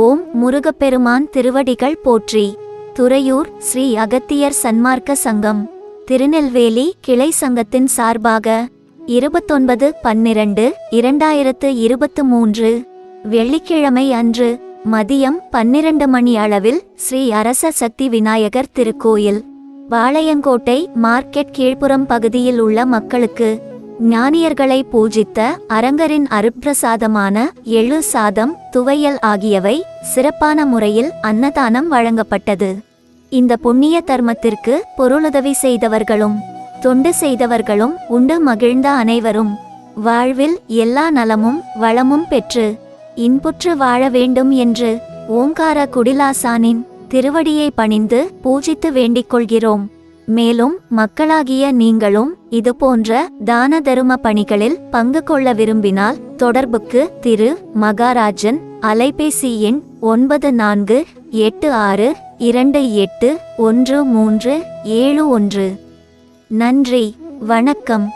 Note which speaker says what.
Speaker 1: ஓம் முருகப்பெருமான் திருவடிகள் போற்றி. துறையூர் ஸ்ரீ அகத்தியர் சன்மார்க்க சங்கம். திருநெல்வேலி கிளை சங்கத்தின் சார்பாக இருபத்தொன்பது பன்னிரண்டு இரண்டாயிரத்து இருபத்து மூன்று வெள்ளிக்கிழமை அன்று மதியம் பன்னிரண்டு மணி அளவில் ஸ்ரீ அரச சக்தி விநாயகர் திருக்கோயில். பாளையங்கோட்டை மார்க்கெட் கீழ்ப்புறம் பகுதியில் உள்ள மக்களுக்கு ஞானியர்களை பூஜித்த அரங்கரின் அருப்பிரசாதமான எழு சாதம் துவையல் ஆகியவை சிறப்பான முறையில் அன்னதானம் வழங்கப்பட்டது. இந்த புண்ணிய தர்மத்திற்கு பொருளுதவி செய்தவர்களும் தொண்டு செய்தவர்களும் உண்டு மகிழ்ந்த அனைவரும். வாழ்வில் எல்லா நலமும் வளமும் பெற்று இன்புற்று வாழ வேண்டும் என்று ஓங்கார குடிலாசானின் திருவடியை பணிந்து பூஜித்து வேண்டிக் கொள்கிறோம். மேலும் மக்களாகிய நீங்களும் இதுபோன்ற தான தரும பணிகளில் பங்கு கொள்ள விரும்பினால் தொடர்புக்கு திரு. மகாராஜன் அலைபேசி எண் ஒன்பது நான்கு எட்டு ஆறு இரண்டு எட்டு ஒன்று மூன்று ஏழு ஒன்று. நன்றி வணக்கம்.